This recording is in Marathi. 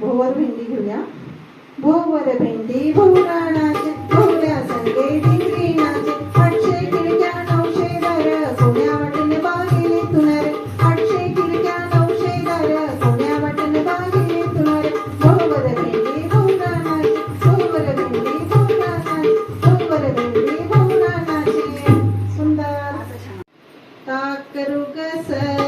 भोवर भेंडी घेऊया. भोवर भेंडी भोवरा नाचे भोवऱ्या संगे ढिंगरी आठशे खिडक्या नऊशे दार सोन्या वाटेने बागेले तुणार आठशे खिडक्या नऊशे दार सोन्या वाटेने बागेले तुणार भोवर भेंडी भोवरा नाचे भोवर भेंडी भोवरा नाचे भोवर भेंडी भोवरा सुंदर. ताक करू कसं